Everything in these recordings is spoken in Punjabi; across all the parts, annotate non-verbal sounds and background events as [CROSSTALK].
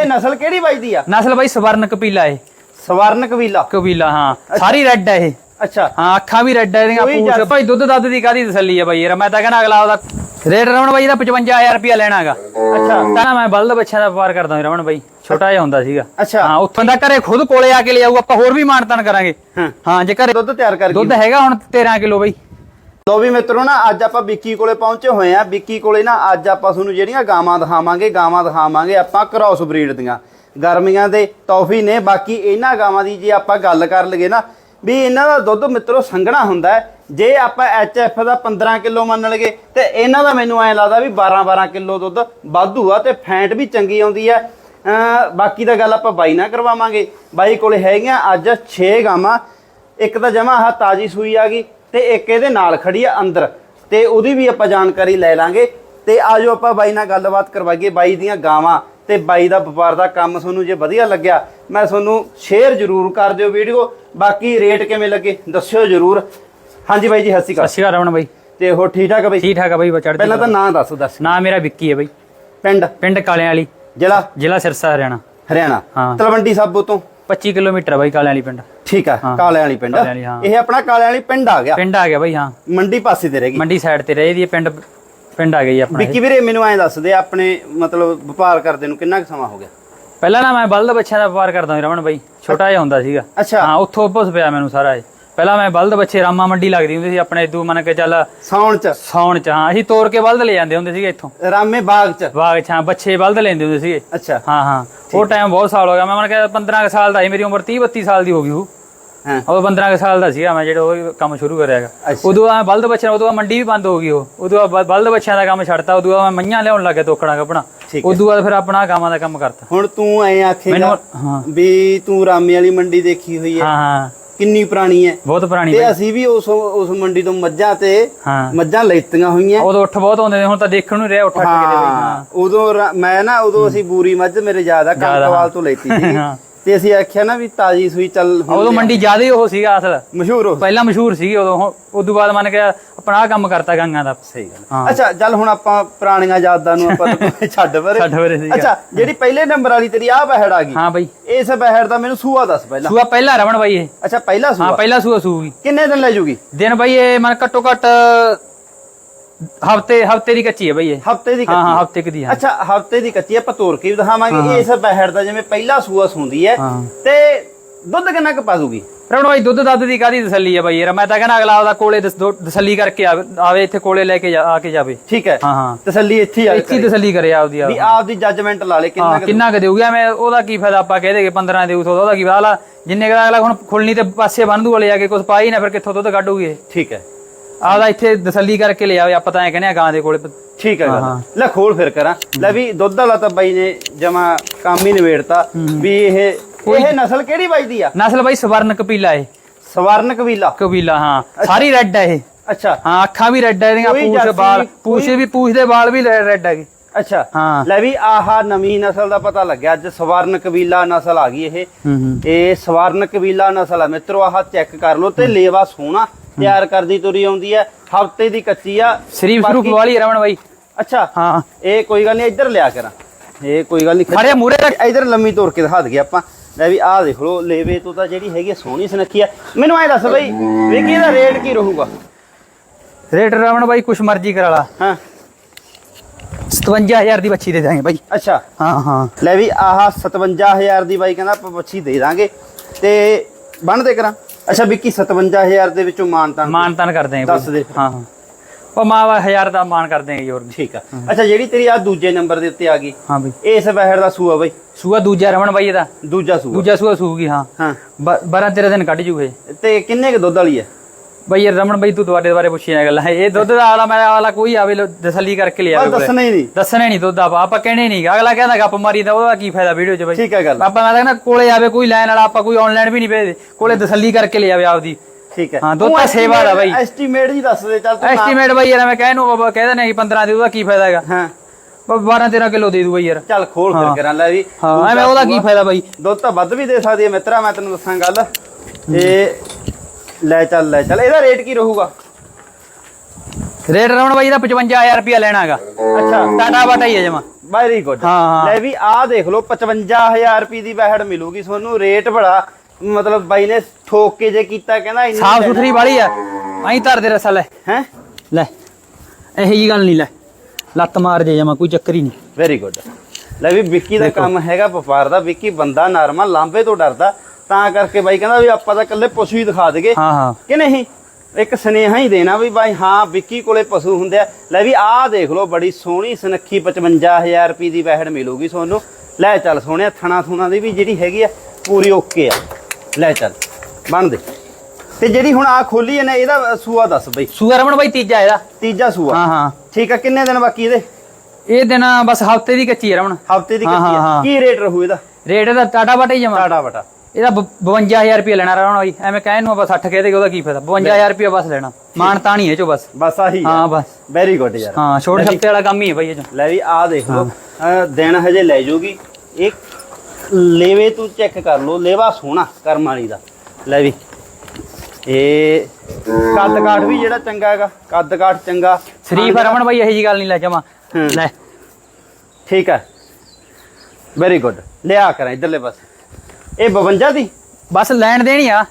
ਇਹ ਨਸਲ ਕਿਹੜੀ ਬਾਈ ਦੀ ਆ? ਨਸਲ ਬਾਈ ਸਵਰਨ ਕਪੀਲਾ ਇਹ। ਸਵਰਨ ਕਬੀਲਾ ਕਪੀਲਾ ਹਾਂ। ਸਾਰੀ ਰੈੱਡ ਹੈ ਇਹ। ਅੱਛਾ। ਹਾਂ ਅੱਖਾਂ ਵੀ ਰੈੱਡ ਹੈ ਇਹਦੀਆਂ ਪੂਛ। ਭਾਈ ਦੁੱਧ ਦੱਧ ਦੀ ਕਾਦੀ ਤਸੱਲੀ ਹੈ ਬਾਈ ਯਾਰ? ਮੈਂ ਤਾਂ ਕਹਿੰਦਾ ਅਗਲਾ ਉਹਦਾ ਰੇਟ ਰਮਣ ਬਾਈ ਦਾ 55000 ਰੁਪਿਆ ਲੈਣਾਗਾ ਅੱਛਾ। ਤਾਂ ਮੈਂ ਬਲਦ ਬੱਚਿਆਂ ਦਾ ਵਪਾਰ ਕਰਦਾ ਹਾਂ ਰਮਣ ਬਾਈ। ਛੋਟਾ ਜਿਹਾ ਹੁੰਦਾ ਸੀਗਾ। ਅੱਛਾ। ਹਾਂ ਉੱਥੋਂ ਦਾ ਘਰੇ ਖੁਦ ਕੋਲੇ ਆ ਕੇ ਲਿਆਊ ਆਪਾਂ ਹੋਰ ਵੀ ਮਾਨਤਾਨ ਕਰਾਂਗੇ। ਹਾਂ। ਜੇ ਘਰੇ ਦੁੱਧ ਤਿਆਰ ਕਰ ਦੁੱਧ ਹੈਗਾ ਹੁਣ 13 ਕਿਲੋ ਬਾਈ। ਲੋ ਵੀ ਮਿੱਤਰੋ ਨਾ, ਅੱਜ ਆਪਾਂ ਵਿੱਕੀ ਕੋਲੇ ਪਹੁੰਚੇ ਹੋਏ ਆ ਵਿੱਕੀ ਕੋਲੇ ਨਾ, ਅੱਜ ਆਪਾਂ ਤੁਹਾਨੂੰ ਜਿਹੜੀਆਂ ਗਾਵਾਂ ਦਿਖਾਵਾਂਗੇ ਗਾਵਾਂ ਦਿਖਾਵਾਂਗੇ ਆਪਾਂ ਕ੍ਰਾਸ ਬਰੀਡ ਦੀਆਂ। ਗਰਮੀਆਂ ਦੇ ਤੋਹਫ਼ੀ ਨੇ, ਬਾਕੀ ਇਹਨਾਂ ਗਾਵਾਂ ਦੀ ਜੇ ਆਪਾਂ ਗੱਲ ਕਰ ਲਈਏ ਨਾ, ਵੀ ਇਹਨਾਂ ਦਾ ਦੁੱਧ ਮਿੱਤਰੋ ਸੰਘਣਾ ਹੁੰਦਾ ਹੈ। ਜੇ ਆਪਾਂ ਐਫ ਦਾ 15 ਕਿਲੋ ਮੰਨ ਲਗੇ ਤੇ ਇਹਨਾਂ ਦਾ ਮੈਨੂੰ ਐਂ ਲੱਗਦਾ ਵੀ 12 12 ਕਿਲੋ ਦੁੱਧ ਵਾਧੂ ਆ ਤੇ ਫੈਂਟ ਵੀ ਚੰਗੀ ਆਉਂਦੀ ਹੈ। ਬਾਕੀ ਦਾ ਗੱਲ ਆਪਾਂ ਬਾਈ ਨਾਲ ਕਰਵਾਵਾਂਗੇ। ਬਾਈ ਕੋਲੇ ਹੈਗੀਆਂ ਅੱਜ 6 ਗਾਵਾਂ। ਇੱਕ ਤਾਂ ਜਮਾ ਆਹ ਤਾਜੀ ਸੂਈ ਆ ਗਈ ਤੇ ਇੱਕ ਇਹਦੇ ਨਾਲ ਖੜੀ ਆ ਅੰਦਰ ਤੇ ਉਹਦੀ ਵੀ ਆਪਾਂ ਜਾਣਕਾਰੀ ਲੈ ਲਾਂਗੇ। ਤੇ ਆਜੋ ਆਪਾਂ ਬਾਈ ਨਾਲ ਗੱਲਬਾਤ ਕਰਵਾਈਏ ਬਾਈ ਦੀਆਂ ਗਾਵਾਂ ਤੇ ਬਾਈ ਦਾ ਵਪਾਰ ਦਾ ਕੰਮ ਤੁਹਾਨੂੰ ਜੇ ਵਧੀਆ ਲੱਗਿਆ ਮੈਂ ਤੁਹਾਨੂੰ ਸ਼ੇਅਰ ਜ਼ਰੂਰ ਕਰ ਦਿਓ ਵੀਡੀਓ। ਬਾਕੀ ਰੇਟ ਕਿਵੇਂ ਲੱਗੇ ਦੱਸਿਓ ਜ਼ਰੂਰ। ਹਾਂਜੀ ਬਾਈ ਜੀ ਸਤਿ ਸ਼੍ਰੀ ਸਤਿ ਅਕਾਲ ਸ਼੍ਰੀ ਅਕਾਲ ਰਮਣ ਬਾਈ। ਤੇ ਹੋਰ ਠੀਕ ਠਾਕ ਬਾਈ? ਠੀਕ ਠਾਕ ਆ ਬਾਈ ਚੜ੍ਹਦੀ ਪਹਿਲਾਂ ਤਾਂ। ਨਾਂ ਦੱਸ ਦੱਸ। ਨਾਂ ਮੇਰਾ ਵਿੱਕੀ ਹੈ ਬਾਈ। ਪਿੰਡ? ਪਿੰਡ ਕਾਲਿਆਂ ਵਾਲੀ। ਜ਼ਿਲ੍ਹਾ? ਜ਼ਿਲ੍ਹਾ ਸਿਰਸਾ ਹਰਿਆਣਾ। ਹਰਿਆਣਾ। ਹਾਂ। ਤਲਵੰਡੀ ਸਾਬੋ ਤੋਂ? 25 ਕਿਲੋਮੀਟਰ ਬਾਈ ਕਾਲਿਆਂ ਵਾਲੀ ਪਿੰਡ। ਠੀਕ ਆ। ਕਾਲਿਆਂ ਵਾਲੀ ਪਿੰਡ ਕਾਲਿਆਂ ਵਾਲੀ, ਹਾਂ। ਇਹ ਆਪਣਾ ਕਾਲਿਆਂ ਵਾਲੀ ਪਿੰਡ ਆ ਗਿਆ। ਪਿੰਡ ਆ ਗਿਆ ਬਾਈ ਹਾਂ। ਮੰਡੀ ਪਾਸੇ ਤੇ ਰਹਿ ਗਈ। ਮੰਡੀ ਸਾਈਡ ਤੇ ਰਹੇ ਦੀ ਪਿੰਡ ਪਿੰਡ ਆ ਗਈ ਆਪਣਾ ਇਹ। ਵਿੱਕੀ ਵੀਰੇ ਮੈਨੂੰ ਐਂ ਦੱਸ ਦੇ ਆਪਣੇ ਮਤਲਬ ਵਪਾਰ ਕਰਦੇ ਨੂੰ ਕਿੰਨਾ ਕੁ ਸਮਾਂ ਹੋ ਗਿਆ? ਪਹਿਲਾਂ ਨਾ ਮੈਂ ਬਲਦ ਬੱਚਿਆਂ ਦਾ ਵਪਾਰ ਕਰਦਾ ਸੀ ਰਮਣ ਬਾਈ ਛੋਟਾ ਜਿਹਾ ਹੁੰਦਾ ਸੀਗਾ। ਅੱਛਾ। ਹਾਂ ਉੱਥੋਂ ਪੁੱਛ ਪਿਆ ਮੈਨੂੰ ਸਾਰਾ ਇਹ। ਪਹਿਲਾਂ ਮੈਂ ਬਲਦ ਬੱਚੇ ਰਾਮਾ ਮੰਡੀ ਲੱਗਦੀ ਹੁੰਦੀ ਸੀ ਆਪਣੇ ਇਦੂ ਮੰਨ ਕੇ ਚੱਲ ਸਾਉਣ ਚ। ਸੌਣ ਚ ਹਾਂ ਅਸੀਂ ਤੋੜ ਕੇ ਬਲਦ ਲੈ ਜਾਂਦੇ ਹੁੰਦੇ ਸੀਗੇ ਇੱਥੋਂ। ਰਾਮੇ ਬਾਗ ਚ। ਬਾਗ ਛਾਂ ਬੱਚੇ ਬਲਦ ਲੈਂਦੇ ਹੁੰਦੇ ਸੀਗੇ। ਅੱਛਾ। ਹਾਂ ਹਾਂ ਉਹ ਟਾਈਮ ਬਹੁਤ ਸਾਲ ਹੋ ਗਿਆ। ਮੈਂ ਮੰਨ ਕੇ 15 ਕੁ ਸਾਲ ਦਾ ਸੀ ਮੇਰੀ ਉਮਰ 30 32 ਸਾਲ ਦੀ ਹੋ ਗਈ ਉਹ ਹਾਂ। ਉਹ 15 ਕੁ ਸਾਲ ਦਾ ਸੀਗਾ ਮੈਂ ਜਿਹੜਾ ਉਹ ਕੰਮ ਸ਼ੁਰੂ ਕਰਿਆਗਾ ਅੱਛਾ। ਉਦੋਂ ਆ ਬਲਦ ਬੱਚਿਆਂ ਉਦੋਂ ਬਾਅਦ ਮੰਡੀ ਵੀ ਬੰਦ ਹੋ ਗਈ ਉਹ। ਉਦੋਂ ਬ- ਬਲਦ ਬੱਚਿਆਂ ਦਾ ਕੰਮ ਛੱਡਤਾ ਉਦੋਂ ਬਾਅਦ ਮੈਂ ਮਈਆਂ ਲਿਆਉਣ ਲੱਗੇ ਤੋਕੜਾ ਕੱਪਣਾ ਹੈ। ਉਦੋਂ ਬਾਅਦ ਫਿਰ ਆਪਣਾ ਗਾਵਾਂ ਦਾ ਕੰਮ ਕਰਤਾ। ਹੁਣ ਤੂੰ ਐ ਆਖੇਗਾ ਹਾਂ। ਵੀ ਤੂੰ ਰਾਮੇ ਵਾਲੀ ਮੰਡੀ ਦੇਖੀ ਹੋਈ ਹੈ। ਹਾਂ ਹਾਂ। ਕਿੰਨੀ ਪੁਰਾਣੀ ਹੈ। ਬਹੁਤ ਪੁਰਾਣੀ ਤੇ। ਅਸੀਂ ਵੀ ਉਸ ਉਸ ਮੰਡੀ ਤੋਂ ਮੱਝਾਂ ਤੇ ਮੱਝਾਂ ਲੈਤੀਆਂ ਹੋਈਆਂ। ਉਦੋਂ ਉੱਠ ਬਹੁਤ ਆਉਂਦੇ ਨੇ ਹੁਣ ਤਾਂ ਦੇਖਣ ਨੂੰ ਰਿਹਾ ਉੱਠ ਕਿਤੇ ਬਈ ਹਾਂ। ਉਦੋਂ ਮੈਂ ਨਾ ਉਦੋਂ ਅਸੀਂ ਬੂਰੀ ਮੱਝ ਮੇਰੇ ਆ, ਕੰਕਵਾਲ। ਤੋਂ ਲੈਤੀ ਸੀ। ਤੇ ਅਸੀਂ ਆਖਿਆ ਨਾ ਵੀ ਤਾਜੀ ਸੂਈ ਚੱਲ ਉਦੋਂ ਮੰਡੀ ਜ਼ਿਆਦਾ ਹੀ ਉਹ ਸੀਗਾ ਅਸਲ। ਮਸ਼ਹੂਰ ਪਹਿਲਾਂ ਮਸ਼ਹੂਰ ਸੀਗੀ ਉਦੋਂ ਉਦੋਂ ਬਾਅਦ ਮੰਨ ਕੇ ਆਪਣਾ ਆਹ ਕੰਮ ਕਰਤਾ ਗੰਗਾ ਦਾ ਸਹੀ ਗੱਲ। ਹਾਂ। ਅੱਛਾ ਚੱਲ ਹੁਣ ਆਪਾਂ ਪੁਰਾਣੀਆਂ ਯਾਦਾਂ ਨੂੰ ਆਪਾਂ ਤਾਂ [LAUGHS] ਛੱਡ ਪਰੇ। ਛੱਡ ਪਰੇ ਸੀਗਾ। ਅੱਛਾ ਜਿਹੜੀ ਪਹਿਲੇ ਨੰਬਰ ਵਾਲੀ ਤੇਰੀ ਆ ਬਹਿੜ ਆ ਗਈ। ਹਾਂ ਬਾਈ। ਇਸ ਬਹਿੜ ਦਾ ਮੈਨੂੰ ਸੂਆ ਦੱਸ ਪਹਿਲਾਂ। ਸੂਆ ਪਹਿਲਾ ਰਵਣ ਬਾਈ ਇਹ। ਅੱਛਾ ਪਹਿਲਾ ਹਾਂ ਸੂਆ ਪਹਿਲਾ ਸੂਆ ਸੂਗੀ। ਕਿੰਨੇ ਦਿਨ ਲੈ ਜੂਗੀ? ਦਿਨ ਬਾਈ ਇਹ ਮਨ ਘੱਟੋ ਘੱਟ ਹਫ਼ਤੇ ਹਫ਼ਤੇ ਦੀ ਕੱਚੀ ਹੈ ਬਾਈ ਇਹ। ਹਫ਼ਤੇ ਦੀ ਹਾਂ ਹਾਂ ਕੱਚੀ ਹਫ਼ਤੇ ਦੀ ਹਾਂ। ਅੱਛਾ ਹਫ਼ਤੇ ਦੀ ਕੱਚੀ ਆਪਾਂ ਤੋੜ ਕੇ ਵੀ ਦਿਖਾਵਾਂਗੇ। ਇਸ ਬਹਿੜ ਦਾ ਜਿਵੇਂ ਪਹਿਲਾ ਸੂਆ ਸੁੰਦੀ ਹੈ ਹਾਂ। ਤੇ ਦੁੱਧ ਕਿੰਨਾ ਕੁ ਪਾ ਦੂਗੀ? ਰਵਣ ਬਾਈ ਦੁੱਧ ਦੱਧ ਦੀ ਕਾਦੀ ਤਸੱਲੀ ਹੈ ਬਾਈ? ਯਾਰ ਮੈਂ ਤਾਂ ਕਹਿੰਦਾ ਅਗਲਾ ਉਹਦਾ ਕੋਲੇ ਤਸੱਲੀ ਕਰਕੇ ਆਵੇ ਇੱਥੇ ਕੋਲੇ ਲੈ ਕੇ ਆ ਕੇ ਜਾਵੇ। ਠੀਕ ਹੈ? ਹਾਂ ਹਾਂ। ਤਸੱਲੀ ਇੱਥੇ ਆ ਇੱਥੇ ਤਸੱਲੀ ਕਰੇ ਆਪਦੀ ਵੀ ਆਪ। ਆਪ ਦੀ ਜੱਜਮੈਂਟ ਲਾ ਲੇ ਕਿੰਨਾ ਕਿੰਨਾ ਕੁ ਦੇਊਗਾ? ਮੈਂ ਉਹਦਾ ਕੀ ਫਾਇਦਾ ਆਪਾਂ ਕਹਿ ਦੇਗੇ 15 ਦੇਊ ਸੋ ਉਹਦਾ ਕੀ ਫਾਇਦਾ? ਜਿੰਨੇ ਕੁ ਦਾ ਅਗਲਾ ਹੁਣ ਖੁੱਲਣੀ ਤੇ ਪਾਸੇ ਬੰਨ ਦੂ ਵਾਲੇ ਜਾ ਕੇ ਕੁਝ ਪਾਈ ਨਾ ਫਿਰ ਕਿੱਥੋਂ ਦੁੱਧ ਕੱਢੂਗੀ ਇਹ? ਠੀਕ ਹੈ। ਆਪਦਾ ਇੱਥੇ ਤਸੱਲੀ ਕਰਕੇ ਲੈ ਆਵੇ ਆਪਾਂ ਤਾਂ ਐ ਕਹਿੰਦੇ ਆ ਗਾਂ ਦੇ ਕੋਲੇ। ਠੀਕ ਹਾਂ। ਲੈ ਖੋਲ ਫਿਰ ਕਰਾਂ। ਲੈ ਵੀ ਦੁੱਧ ਵਾਲਾ ਤਾਂ ਬਾਈ ਨੇ ਜਮਾ ਕੰਮ ਹੀ ਨਿਬੇੜਤਾ ਵੀ ਇਹ ਇਹ ਨਸਲ ਕਿਹੜੀ ਬਾਈ ਦੀ ਆ? ਨਸਲ ਬਾਈ ਸਵਰਨ ਕਪੀਲਾ ਇਹ। ਸਵਰਨ ਕਬੀਲਾ ਕਬੀਲਾ ਹਾਂ। ਸਾਰੀ ਰੈੱਡ ਹੈ ਇਹ। ਅੱਛਾ। ਹਾਂ ਅੱਖਾਂ ਵੀ ਰੈੱਡ ਹੈ ਇਹਦੀਆਂ ਪੂਛ ਬਾਲ ਪੂਛ ਵੀ ਪੂਛ ਦੇ ਵਾਲ ਵੀ ਰੈੱਡ ਹੈਗੇ ਅੱਛਾ। ਹਾਂ। ਲੈ ਵੀ ਆਹਾ ਨਵੀਂ ਨਸਲ ਦਾ ਪਤਾ ਲੱਗਿਆ। ਅੱਜ ਸਵਰਨ ਕਬੀਲਾ ਨਸਲ ਆ ਗਈ ਇਹ। ਇਹ ਸਵਰਨ ਕਬੀਲਾ ਨਸਲ ਆ। ਮਿੱਤਰੋ ਆਹ ਚੈੱਕ ਕਰ ਲਓ ਤੇ ਲੇਵਾ ਸੋਹਣਾ ਤਿਆਰ ਕਰਦੀ ਤੁਰੀ ਆਉਂਦੀ ਹੈ ਹਫ਼ਤੇ ਦੀ ਕੱਚੀ ਆ। ਸ਼ਰੀਫ ਸ਼ਰੂਫ ਵਾਲੀ ਰਵਣ ਬਾਈ। ਅੱਛਾ। ਹਾਂ। ਇਹ ਕੋਈ ਗੱਲ ਨਹੀਂ ਇੱਧਰ ਲਿਆ ਕਰਾਂ। ਇਹ ਕੋਈ ਗੱਲ ਨਹੀਂ ਖੜਿਆ ਮੂਰੇ ਇਧਰ ਲੰਮੀ ਤੋੜ ਕੇ ਦਿਖਾ ਦਈਏ ਆਪਾਂ। ਲੈ ਵੀ ਆਹ ਦੇਖ ਲਓ ਲੇਵੇ ਤੋਂ ਤਾਂ ਜਿਹੜੀ ਹੈਗੀ ਆ ਸੋਹਣੀ ਸੁਨੱਖੀ ਆ। ਮੈਨੂੰ ਐ ਦੱਸ ਬਈ ਵੀ ਕੀ ਇਹਦਾ ਰੇਟ ਕੀ ਰਹੂਗਾ? ਰੇਟ ਰਵਣ ਬਾਈ ਕੁਛ ਮਰਜ਼ੀ ਕਰਾ ਲਾ। ਹਾਂ। 57000 ਦੀ ਬੱਚੀ ਦੇ ਦਾਂਗੇ ਬਾਈ। ਅੱਛਾ। ਹਾਂ ਹਾਂ। ਲੈ ਵੀ ਆਹ 57000 ਦੀ ਬਾਈ ਕਹਿੰਦਾ ਆਪਾਂ ਬੱਚੀ ਦੇ ਦਾਂਗੇ। ਤੇ ਬੰਨ ਦੇ ਕਰਾਂ। ਅੱਛਾ ਵਿੱਕੀ 57000 ਦੇ ਵਿੱਚੋਂ ਮਾਨਤਾ ਮਾਨ ਤਾਨ ਕਰ ਦੇਂਗੇ ਦੱਸ ਦੇ। ਹਾਂ ਹਾਂ। ਉਹ ਮਾਵਾ ਹਜ਼ਾਰ ਦਾ ਮਾਨ ਕਰ ਦੇਂਗੇ ਜੀ ਹੋਰ ਵੀ। ਠੀਕ ਆ। ਅੱਛਾ ਜਿਹੜੀ ਤੇਰੀ ਆ ਦੂਜੇ ਨੰਬਰ ਦੇ ਉੱਤੇ ਆ ਗਈ ਹਾਂ ਬਾਈ। ਇਸ ਬਹਿਰ ਦਾ ਸੂਆ ਬਈ। ਸੂਆ ਦੂਜਾ ਰਵਣ ਬਾਈ ਇਹਦਾ ਦੂਜਾ ਸੂਆ। ਦੂਜਾ ਸੂਆ ਸੂਗੀ ਹਾਂ। ਹਾਂ। 12 13 ਦਿਨ ਕੱਢ ਜੂਗੇ। ਤੇ ਕਿੰਨੇ ਕ ਦੁੱਧ ਵਾਲੀ ਹੈ ਬਈ ਇਹ ਰਮਣ ਬਈ ਤੂੰ ਤੁਹਾਡੇ ਬਾਰੇ ਪੁੱਛੀਆਂ ਗੱਲਾਂ। ਇਹ ਦੁੱਧ ਦਾ ਆਲਾ ਮੈਂ ਆਲਾ ਕੋਈ ਆਵੇ ਲੋ ਤਸੱਲੀ ਕਰਕੇ ਲਿਆ ਬਸ ਦੱਸਣਾ ਹੀ ਨਹੀਂ। ਦੱਸਣੇ ਨਹੀਂ ਦੁੱਧ ਆਪਾਂ ਆਪਾਂ ਕਹਿਣੇ ਨਹੀਂ। ਅਗਲਾ ਕਹਿੰਦਾ ਗੱਪ ਮਾਰੀ ਦਾ ਉਹਦਾ ਕੀ ਫਾਇਦਾ ਵੀਡੀਓ 'ਚ ਬਈ? ਠੀਕ ਹੈ ਗੱਲ। ਆਪਾਂ ਮੈਂ ਕਹਿੰਦਾ ਕੋਲੇ ਆਵੇ ਕੋਈ ਲੈਣ ਵਾਲਾ ਆਪਾਂ ਕੋਈ ਆਨਲਾਈਨ ਵੀ ਨਹੀਂ ਭੇਜਦੇ। ਕੋਲੇ ਤਸੱਲੀ ਕਰਕੇ ਲੈ ਆਵੇ ਆਪਦੀ। ਠੀਕ ਹੈ। ਹਾਂ, ਦੁੱਧ ਤਾਂ ਸੇਵਾ ਦਾ ਬਾਈ। ਐਸਟੀਮੇਟ ਜੀ ਦੱਸ ਦੇ ਚੱਲ ਤੂੰ ਐਸਟੀਮੇਟ ਬਈ ਯਾਰ ਮੈਂ ਕਹਿ ਨੂੰ ਬਾਬਾ ਕਹਿ ਦਿੰਦੇ ਕਿ 15 ਦੇ ਉਹਦਾ ਕੀ ਫਾਇਦਾ ਹੈਗਾ? ਹਾਂ। 12 13 ਕਿਲੋ ਦੇ ਦੂ ਬਈ ਯਾਰ। ਚੱਲ ਖੋਲ ਫਿਰ ਹਾਂ। ਕਰਾਂ ਲੈ ਵੀ। ਹਾਂ ਐਵੇਂ ਉਹਦਾ ਕੀ। ਫਾਇਦਾ ਬਈ? ਦੁੱਧ ਤਾਂ ਵੱਧ ਵੀ ਦੇ ਸਕਦੀ ਹੈ ਮਿੱਤਰਾ ਮੈਂ ਤੈਨੂੰ ਦੱਸਾਂ ਗੱਲ। ਇਹ ਲੈ ਚੱਲ ਲੈ ਚੱਲ। ਇਹਦਾ ਰੇਟ ਕੀ ਰਹੂਗਾ? ਰੇਟ ਰਾਉਣ ਬਾਈ ਦਾ 55000 ਰੁਪਿਆ ਲੈਣਾ ਹੈਗਾ। ਅੱਛਾ। ਟਾਟਾ ਬਾਟਾ ਹੀ ਹੈ ਜਮਾ। ਵੈਰੀ ਗੁੱਡ ਹਾਂ, ਹਾਂ। ਲੈ ਵੀ ਆਹ ਦੇਖ ਲਓ 55000 ਰੁਪਏ ਦੀ ਬੈਹੜ ਮਿਲੂਗੀ ਤੁਹਾਨੂੰ। ਰੇਟ ਬੜਾ ਮਤਲਬ ਬਾਈ ਨੇ ਠੋਕ ਕੇ ਜੇ ਕੀਤਾ ਕਹਿੰਦਾ ਇੰਨੀ ਸਾਫ਼ ਸੁਥਰੀ ਵਾਲੀ ਆ। ਐਂ ਧਰ ਦੇ ਰਸਾ ਲੈ। ਹੈ? ਲੈ। ਇਹੋ ਜੀ ਗੱਲ ਨਹੀਂ ਲੈ। ਲੱਤ ਮਾਰ ਜੇ ਜਮਾ ਕੋਈ ਚੱਕਰ ਹੀ ਨਹੀਂ। ਵੈਰੀ ਗੁੱਡ ਲੈ ਵੀ ਵਿੱਕੀ ਦਾ ਕੰਮ ਹੈਗਾ ਵਪਾਰ ਦਾ। ਵਿੱਕੀ ਬੰਦਾ ਨਰਮਾ ਲਾਂਬੇ ਤੋਂ ਡਰਦਾ। ਤਾਂ ਕਰਕੇ ਬਾਈ ਕਹਿੰਦਾ ਵੀ ਆਪਾਂ ਤਾਂ ਇਕੱਲੇ ਪਸ਼ੂ ਹੀ ਦਿਖਾ ਦੇਗੇ। ਹਾਂ ਹਾਂ। ਕਿ ਨਹੀਂ? ਇੱਕ ਸੁਨੇਹਾ ਹੀ ਦੇਣਾ ਵੀ ਬਾਈ ਹਾਂ ਵਿੱਕੀ ਕੋਲੇ ਪਸ਼ੂ ਹੁੰਦੇ ਆ। ਲੈ ਵੀ ਆਹ ਦੇਖ ਲਓ ਬੜੀ ਸੋਹਣੀ ਸੁਨੱਖੀ 55000 ਰੁਪਏ ਦੀ ਵਹਿੜ ਮਿਲੂਗੀ ਤੁਹਾਨੂੰ। ਲੈ ਚੱਲ ਸੋਹਣਿਆ ਥਣਾ ਥੁਣਾ ਦੀ ਵੀ ਜਿਹੜੀ ਹੈਗੀ ਆ ਪੂਰੀ ਓਕੇ ਆ। ਲੈ ਚੱਲ ਬਣ ਦੇ। ਤੇ ਜਿਹੜੀ ਹੁਣ ਆ ਖੋਲੀ ਇਹਨੇ ਇਹਦਾ ਸੂਆ ਦੱਸ ਬਈ। ਸੂਆ ਰਮਣ ਬਾਈ ਤੀਜਾ ਇਹਦਾ। ਤੀਜਾ ਸੂਆ। ਹਾਂ ਹਾਂ। ਠੀਕ ਆ ਕਿੰਨੇ ਦਿਨ ਬਾਕੀ ਇਹਦੇ? ਇਹ ਦਿਨ ਬਸ ਹਫ਼ਤੇ ਦੀ ਕੱਚੀ ਹੈ ਰਮਣ ਹਫ਼ਤੇ ਦੀ ਹਾਂ, ਕੱਚੀ ਹਾਂ, ਹਾਂ। ਕੀ ਰੇਟ ਰਹੂ ਇਹਦਾ? ਰੇਟ ਇਹਦਾ ਟਾਟਾ ਬਾਟਾ ਹੀ ਜਮਾ। ਟਾਟਾ ਬਟਾ। ਇਹਦਾ ਬ- 52000 ਰੁਪਏ ਲੈਣਾ ਰਮਣ ਬਾਈ। ਐਵੇਂ ਕਹਿਣ ਨੂੰ ਆਪਾਂ 60 ਕਹਿ ਦੇ ਉਹਦਾ ਕੀ ਫਾਇਦਾ? 52000 ਰੁਪਏ ਬਸ ਲੈਣਾ। ਮਾਨ ਤਾਂ ਨਹੀਂ ਇਹ ਚੋ ਬਸ। ਬਸ ਆਹੀ ਹਾਂ ਬਸ। ਵੈਰੀ ਗੁੱਡ ਯਾਰ। ਹਾਂ ਛੋਟੇ ਹਫ਼ਤੇ ਵਾਲਾ ਕੰਮ ਹੀ ਹੈ ਬਾਈ ਇਹ ਚੋਂ। ਲੈ ਵੀ ਆ ਦੇਖ ਲਓ। ਦਿਨ ਹਜੇ ਲੈ ਜੂਗੀ। ਇਹ ਲੇਵੇ ਤੂੰ ਚੈੱਕ ਕਰ ਲਓ ਲੇਵਾ ਸੋਹਣਾ ਕਰਮ ਵਾਲੀ ਦਾ। ਲੈ ਵੀ। ਇਹ ਕੱਦ ਕਾਠ ਵੀ ਜਿਹੜਾ ਚੰਗਾ ਹੈਗਾ ਕੱਦ ਕਾਠ ਚੰਗਾ। ਸ਼ਰੀਫ ਰਮਣ ਬਾਈ ਇਹੋ ਜੀ ਗੱਲ ਨਹੀਂ ਲੈ ਹੂੰ। ਲੈ। ਠੀਕ ਹੈ। ਵੈਰੀ ਗੁੱਡ ਲਿਆ ਕਰਾਂ ਇਧਰਲੇ ਬਸ ਇਹ 52 ਦੀ? ਬਸ ਲੈਣ ਦੇਣੀ ਆ।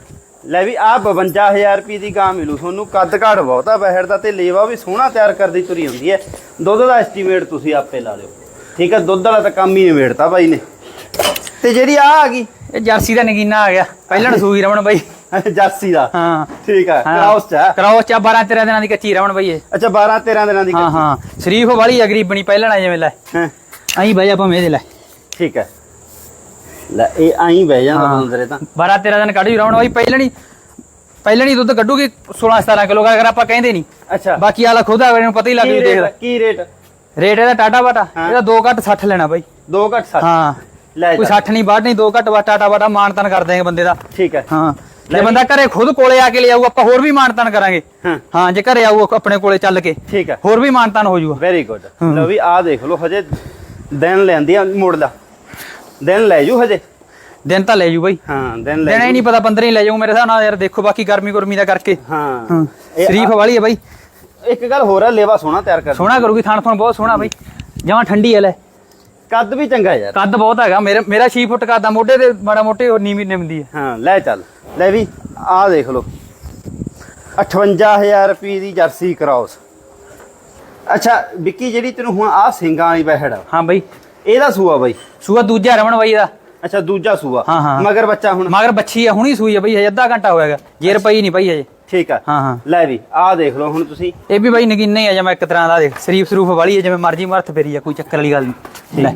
ਲੈ ਵੀ ਆ 52000 ਰੁਪਏ ਦੀ ਗਾਂ ਮਿਲੂ ਤੁਹਾਨੂੰ। ਕੱਦ ਕਾਠ ਬਹੁਤਾ ਬਹਿੜ ਦਾ ਤੇ ਲੇਵਾ ਵੀ ਸੋਹਣਾ ਤਿਆਰ ਕਰਦੀ ਤੁਰੀ ਹੁੰਦੀ ਹੈ। ਦੁੱਧ ਦਾ ਐਸਟੀਮੇਟ ਤੁਸੀਂ ਆਪੇ ਲਾ ਲਿਓ। ਠੀਕ ਹੈ ਦੁੱਧ ਵਾਲਾ ਤਾਂ ਕੰਮ ਹੀ ਨਿਬੇੜਤਾ ਬਾਈ ਨੇ। ਤੇ ਜਿਹੜੀ ਆ ਆ ਗਈ? ਇਹ ਜਰਸੀ ਦਾ ਨਗੀਨਾ ਆ ਗਿਆ। ਪਹਿਲਾਂ ਸੂਈ ਰਮਣ ਬਾਈ। [LAUGHS] ਜਾਸੀ ਦਾ? ਹਾਂ। ਠੀਕ ਹਾਂ। ਕਰਾਉਸ ਚ। ਕਰਾਉਸ ਚ 12 13 ਦਿਨਾਂ ਦੀ ਕੱਚੀ ਰਮਣ ਬਾਈ ਇਹ। ਅੱਛਾ 12 13 ਦਿਨਾਂ ਦੀ ਹਾਂ ਹਾਂ। ਸ਼ਰੀਫ ਵਾਲੀ ਆ ਗਰੀਬਣੀ ਪਹਿਲਾਂ ਆ ਜਿਵੇਂ ਲੈ। ਆਈ ਬਾਈ ਆਪਾਂ ਇਹਦੇ ਲੈ। ਠੀਕ ਹੈ ਲੈ ਇਹ ਆਈ ਬਹਿ ਜਾਂਦਾ। ਅੰਦਰੇ ਤਾਂ। 12 13 ਦਿਨ ਕੱਢ ਰਮਣ ਬਾਈ ਪਹਿਲਾਂ ਨਹੀਂ ਪਹਿਲਾਂ ਨਹੀਂ ਦੁੱਧ ਕੱਢੂਗੀ 16 17 ਕਿਲੋ ਅਗਰ ਆਪਾਂ ਕਹਿੰਦੇ ਨਹੀਂ। ਅੱਛਾ। ਬਾਕੀ ਵਾਲਾ ਖੁਦ ਆ ਇਹਨੂੰ ਪਤਾ ਹੀ ਲੱਗ ਜੂ ਰੇਟ ਦੇਖਦਾ ਕੀ ਰੇਟ ਰੇਟ ਇਹਦਾ ਟਾਟਾ ਬਾਟਾ। ਇਹਦਾ 2 ਘੱਟ 60 ਲੈਣਾ ਬਾਈ। 2 ਘੱਟ 60 ਹਾਂ। ਲੈ ਕੋਈ ਜਾ 60 ਨਹੀਂ ਬਾਟ ਨਹੀਂ 2 ਘੱਟ ਵਾ ਟਾਟਾ ਬਾਟਾ ਮਾਨਤਨ ਕਰ ਦੇਂਗੇ ਬੰਦੇ ਦਾ। ਠੀਕ ਹੈ। ਹਾਂ। ਜੇ ਬੰਦਾ ਘਰੇ ਖੁਦ ਕੋਲੇ ਆ ਕੇ ਲੈ ਆਊ ਆਪਾਂ ਹੋਰ ਵੀ ਮਾਨਤਨ ਕਰਾਂਗੇ। ਹਾਂ। ਹਾਂ ਜੇ ਘਰੇ ਆਊ ਆਪਣੇ ਕੋਲੇ ਚੱਲ ਕੇ। ਠੀਕ ਹੈ। ਹੋਰ ਵੀ ਮਾਨਤਨ ਹੋ ਜੂਗਾ। ਵੈਰੀ ਗੁੱਡ ਹਾਂ। ਲਓ ਵੀ ਆਹ ਦੇਖ ਲਓ ਹਜੇ ਦਿਨ ਲੈਂਦੀ ਆ ਮੁੜ ਲਾ। ਦਿਨ ਲੈ ਜੂ ਹਜੇ? ਦਿਨ ਤਾਂ ਲੈ ਜੂ ਬਾਈ। ਹਾਂ ਦਿਨ ਲੈ ਦੇਣਾ ਹੀ। ਨਹੀਂ ਪਤਾ 15 ਹੀ ਲੈ ਜਾਊ ਮੇਰੇ ਹਿਸਾਬ ਨਾਲ ਯਾਰ ਦੇਖੋ ਬਾਕੀ ਗਰਮੀ ਗੁਰਮੀ ਦਾ ਕਰਕੇ। ਹਾਂ। ਹਾਂ ਸ਼ਰੀਫ ਵਾਲੀ ਹੈ ਬਾਈ। ਇੱਕ ਗੱਲ ਹੋਰ ਆ ਲੇਵਾ ਸੋਹਣਾ ਤਿਆਰ ਕਰ ਸੋਹਣਾ ਕਰੂਗੀ ਥਣ ਥਣ ਬਹੁਤ ਸੋਹਣਾ ਬਾਈ। ਜਮਾਂ ਠੰਡੀ ਹੈ ਲੈ। ਕੱਦ ਵੀ ਚੰਗਾ ਯਾਰ। ਕੱਦ ਬਹੁਤ ਹੈਗਾ ਮੇਰੇ ਮੇਰਾ 6 ਫੁੱਟ ਕੱਦ ਆ ਮੋਢੇ ਤੇ ਮਾੜਾ ਮੋਟੇ ਨੀਵੀਂ ਨਿਮਦੀ ਹੈ ਹਾਂ ਲੈ ਚੱਲ। ਲੈ ਵੀ ਆਹ ਦੇਖ ਲਓ। 58000 ਰੁਪਏ ਦੀ ਜਰਸੀ ਕਰਾਉਸ। ਅੱਛਾ ਵਿੱਕੀ ਜਿਹੜੀ ਤੈਨੂੰ ਹੁਣ ਆਹ ਸਿੰਘਾਂ ਵਾਲੀ ਬਹਿੜ ਆ ਹਾਂ ਬਾਈ। ਇਹਦਾ ਸੂਆ ਬਾਈ? ਸੂਆ ਦੂਜਾ ਰਮਣ ਬਾਈ ਦਾ। ਅੱਛਾ ਦੂਜਾ ਸੂਆ। ਹਾਂ, ਹਾਂ। ਮਗਰ ਬੱਚਾ ਹੁਣ? ਮਗਰ ਬੱਚੀ ਆ ਹੁਣੀ ਸੂਈ ਆ ਬਾਈ ਹਜੇ ਅੱਧਾ ਘੰਟਾ ਹੋਇਆਗਾ ਜੇਰ ਪਈ ਨਹੀਂ ਪਈ ਹਜੇ। ਠੀਕ ਆ। ਹਾਂ ਹਾਂ। ਲੈ ਵੀ ਆਹ ਦੇਖ ਲਓ ਹੁਣ ਤੁਸੀਂ। ਇਹ ਵੀ ਬਾਈ ਨਗੀਨਾ ਹੀ ਆ ਜਮਾ ਇੱਕ ਤਰ੍ਹਾਂ ਦਾ ਦੇਖ ਸ਼ਰੀਫ ਸਰੂਫ ਵਾਲੀ ਹੈ ਜਿਵੇਂ ਮਰਜ਼ੀ ਮਰਥ ਫੇਰੀ ਆ ਕੋਈ ਚੱਕਰ ਵਾਲੀ ਗੱਲ ਨਹੀਂ। ਲੈ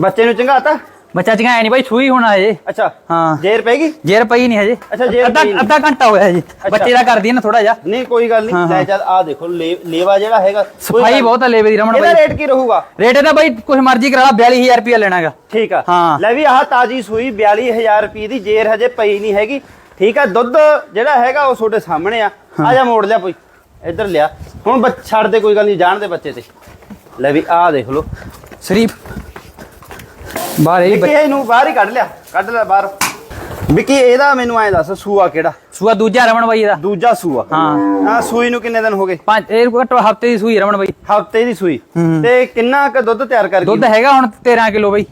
ਬੱਚੇ ਨੂੰ ਚੰਗਾਤਾ? ਬੱਚਾ ਚੰਗਾ ਨਹੀਂ ਬਾਈ ਸੂਈ ਹੋਣਾ ਹਜੇ। ਅੱਛਾ ਹਾਂ। ਜੇਰ ਪੈਗੀ ਜੇਰ ਪਈ ਨਹੀਂ ਹਜੇ। ਅੱਛਾ, ਜੇਰ ਅੱਧਾ। ਅੱਧਾ ਘੰਟਾ ਹੋਇਆ ਹਜੇ। ਬੱਚੇ ਦਾ ਕਰਦੀ ਨਾ ਥੋੜਾ ਜਿਹਾ। ਨਹੀਂ ਕੋਈ ਗੱਲ ਨਹੀਂ। ਲੈ। ਚੱਲ ਆਹ ਦੇਖੋ ਲੇਵਾ ਜਿਹੜਾ ਹੈਗਾ ਸਫ਼ਾਈ ਬਹੁਤ ਆ ਲੇਵੇ ਦੀ ਰਮਣ ਇਹਦਾ ਬਾਈ। ਰੇਟ ਕੀ ਰਹੂਗਾ? ਰੇਟ ਇਹਦਾ ਬਾਈ ਕੁਝ ਮਰਜ਼ੀ ਕਰਾ ਲਾ 42000 ਰੁਪਏ ਲੈਣਾਗਾ ਠੀਕ ਆ। ਹਾਂ। ਲੈ ਵੀ ਆਹ ਤਾਜੀ ਸੂਈ 42000 ਰੁਪਏ ਦੀ ਜੇਰ ਹਜੇ ਪਈ ਨਹੀਂ ਹੈਗੀ। ਠੀਕ ਆ ਦੁੱਧ ਜਿਹੜਾ ਹੈਗਾ ਉਹ ਤੁਹਾਡੇ ਸਾਹਮਣੇ ਆ। ਆ ਜਾ ਮੋੜ ਲਿਆ ਕੋਈ ਇੱਧਰ ਲਿਆ। ਹੁਣ ਬੱਚ- ਛੱਡ ਦੇ ਕੋਈ ਗੱਲ ਨਹੀਂ ਜਾਣ ਦੇ ਬੱਚੇ ਤੇ। ਲੈ ਵੀ ਆਹ ਦੇਖ ਲਓ। ਸ਼ਰੀਫ ਬਾਹਰ ਇਹ ਵਿੱਕੀ ਇਹਨੂੰ ਬਾਹਰ ਹੀ ਕੱਢ ਲਿਆ ਕੱਢ ਲੈ ਬਾਹਰ। ਵਿੱਕੀ ਇਹਦਾ ਮੈਨੂੰ ਐਂ ਦੱਸ ਸੂਆ ਕਿਹੜਾ? ਸੂਆ ਦੂਜਾ ਰਮਣ ਬਾਈ ਦਾ। ਦੂਜਾ ਸੂਆ। ਹਾਂ। ਆ ਸੂਈ ਨੂੰ ਕਿੰਨੇ ਦਿਨ ਹੋ ਗਏ? ਪੰਜ ਇਹ ਘੱਟੋ ਹਫ਼ਤੇ ਦੀ ਸੂਈ ਰਮਣ ਬਾਈ। ਹਫ਼ਤੇ ਦੀ ਸੂਈ। ਹੂੰ। ਤੇ ਕਿੰਨਾ ਕ ਦੁੱਧ ਤਿਆਰ ਕਰ ਦੁੱਧ ਗਈ ਹੈਗਾ ਹੁਣ 13 ਕਿਲੋ ਬਾਈ।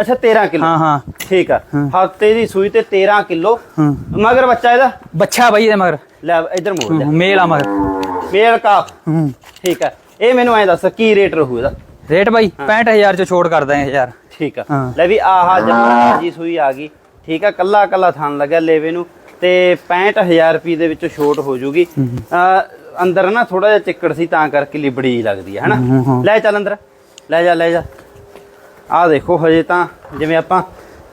ਅੱਛਾ 13 ਕਿਲੋ। ਹਾਂ ਹਾਂ। ਠੀਕ ਆ। ਹਫ਼ਤੇ ਦੀ ਸੂਈ ਤੇ 13 ਕਿਲੋ। ਹਾਂ। ਮਗਰ ਬੱਚਾ ਇਹਦਾ? ਬੱਚਾ ਬਾਈ ਦੇ ਮਗਰ। ਲੈ ਇੱਧਰ ਮੋੜ ਲਿਆ ਮੇਲ ਆ ਮਗਰ। ਮੇਲ ਕਾਫ ਹੂੰ। ਠੀਕ ਆ। ਇਹ ਮੈਨੂੰ ਐਂ ਦੱਸ ਕੀ ਰੇਟ ਰਹੂ ਇਹਦਾ? ਰੇਟ ਬਾਈ 65000 ਚ ਛੋੜ ਕਰ ਦਾਂਗੇ ਯਾਰ ਠੀਕ ਆ। ਲੈ ਵੀ ਆਹ ਜੀ ਸੂਈ ਆ ਗਈ। ਠੀਕ ਆ ਕੱਲਾ ਕੱਲਾ ਥਣ ਲੱਗਿਆ ਲੇਵੇ ਨੂੰ। ਤੇ 65000 ਰੁਪਏ ਦੇ ਵਿੱਚੋਂ ਛੋਟ ਹੋ ਜੂਗੀ। ਅੰਦਰ ਨਾ ਥੋੜਾ ਜਿਹਾ ਚਿੱਕੜ ਸੀ ਤਾਂ ਕਰਕੇ ਲਿਬੜੀ ਲੱਗਦੀ ਹੈ ਹਨਾ। ਲੈ ਚੱਲ ਅੰਦਰ। ਲੈ ਜਾ ਲੈ ਜਾ। ਆਹ ਦੇਖੋ ਹਜੇ ਤਾਂ ਜਿਵੇਂ ਆਪਾਂ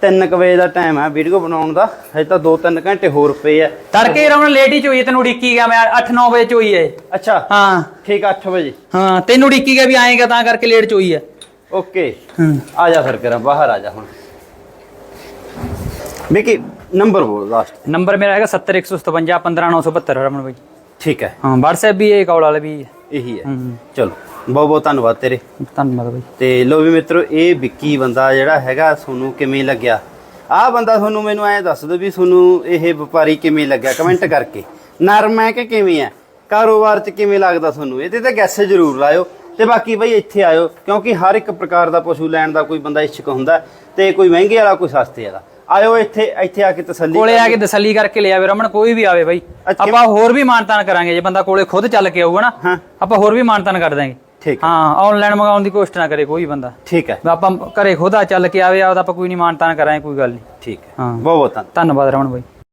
3 ਵਜੇ ਦਾ ਟਾਈਮ ਆ ਵੀਡੀਓ ਬਣਾਉਣ ਦਾ ਹਜੇ ਤਾਂ 2-3 ਘੰਟੇ ਹੋਰ ਪਏ ਆ। ਤੜਕੇ ਰਮਣ ਲੇਟ ਹੀ ਚੋਈ ਤੈਨੂੰ ਉਡੀਕੀ ਗਿਆ ਮੈਂ 8-9 ਵਜੇ ਚੋਈ ਹੈ। ਅੱਛਾ ਹਾਂ। ਠੀਕ ਆ 8 ਵਜੇ। ਹਾਂ ਤੈਨੂੰ ਉਡੀਕੀ ਗਿਆ ਵੀ ਆਏਗਾ ਤਾਂ ਕਰਕੇ ਲੇਟ ਚੋਈ ਹੈ। ਓਕੇ ਹੂੰ। ਆ ਜਾ ਫਿਰ ਕਰਾਂ ਬਾਹਰ ਆ ਜਾ ਹੁਣ। ਮਿਕੀ ਨੰਬਰ ਬੋਲ ਲਾਸਟ ਨੰਬਰ ਮੇਰਾ ਹੈਗਾ 70157 15972 ਰਮਣ ਬਾਈ ਠੀਕ ਹੈ। ਹਾਂ WhatsApp ਵੀ ਹੈ ਕਾਲ ਵਾਲਾ ਵੀ ਹੈ। ਇਹੀ ਹੈ। ਹੂੰ। ਚਲੋ। ਬਹੁਤ ਬਹੁਤ ਧੰਨਵਾਦ ਤੇਰੇ। ਧੰਨਵਾਦ ਬਾਈ। ਤੇ ਲੋ ਵੀ ਮਿੱਤਰੋ ਇਹ ਵਿੱਕੀ ਬੰਦਾ ਜਿਹੜਾ ਹੈਗਾ ਤੁਹਾਨੂੰ ਕਿਵੇਂ ਲੱਗਿਆ? ਆਹ ਬੰਦਾ ਤੁਹਾਨੂੰ ਮੈਨੂੰ ਐਂ ਦੱਸ ਦਿਓ ਵੀ ਤੁਹਾਨੂੰ ਇਹ ਵਪਾਰੀ ਕਿਵੇਂ ਲੱਗਿਆ? ਕਮੈਂਟ ਕਰਕੇ। ਨਰਮ ਹੈ ਕਿ ਕਿਵੇਂ ਹੈ? ਕਾਰੋਬਾਰ 'ਚ ਕਿਵੇਂ ਲੱਗਦਾ ਤੁਹਾਨੂੰ? ਇਹਦੇ ਤੇ ਗੈਸ ਜ਼ਰੂਰ ਲਾਇਓ। ਤੇ ਬਾਕੀ ਬਈ ਇੱਥੇ ਆਇਓ ਕਿਉਂਕਿ ਹਰ ਇੱਕ ਪ੍ਰਕਾਰ ਦਾ ਪਸ਼ੂ ਲੈਣ ਦਾ ਕੋਈ ਬੰਦਾ ਇੱਛੁਕ ਹੁੰਦਾ ਤੇ ਕੋਈ ਮਹਿੰਗੇ ਵਾਲਾ ਕੋਈ ਸਸਤੇ ਵਾਲਾ। ਆਇਓ ਇੱਥੇ ਇੱਥੇ ਆ ਕੇ ਤਸੱਲੀ ਕੋਲੇ ਆ ਕੇ ਤਸੱਲੀ ਕਰਕੇ ਲੈ ਆਵੇ ਰਮਨ ਕੋਈ ਵੀ ਆਵੇ ਬਾਈ। ਆਪਾਂ ਹੋਰ ਵੀ ਮਾਨਤਾਨ ਕਰਾਂਗੇ ਜੇ ਬੰਦਾ ਕੋਲੇ ਖੁਦ ਚੱਲ ਕੇ ਆਊਗਾ ਨਾ। ਆਪਾਂ ਹੋਰ ਵੀ ਮਾਨਤਾਨ ਕਰ ਦਾਂਗੇ ਠੀਕ ਹੈ। ਹਾਂ ਆਨਲਾਈਨ ਮੰਗਾਉਣ ਦੀ ਕੋਸ਼ਿਸ਼ ਨਾ ਕਰੇ ਕੋਈ ਬੰਦਾ। ਠੀਕ ਹੈ। ਆਪਾਂ ਘਰੇ ਖੁਦ ਚੱਲ ਕੇ ਆਵੇ ਆਪਦਾ ਆਪਾਂ ਕੋਈ ਨਹੀਂ ਮਾਨਤਾਨ ਕਰਾਂਗੇ ਕੋਈ ਗੱਲ ਨਹੀਂ ਠੀਕ ਹੈ। ਹਾਂ। ਬਹੁਤ ਬਹੁਤ ਧੰਨਵਾਦ। ਧੰਨਵਾਦ ਰਮਨ ਬਾਈ।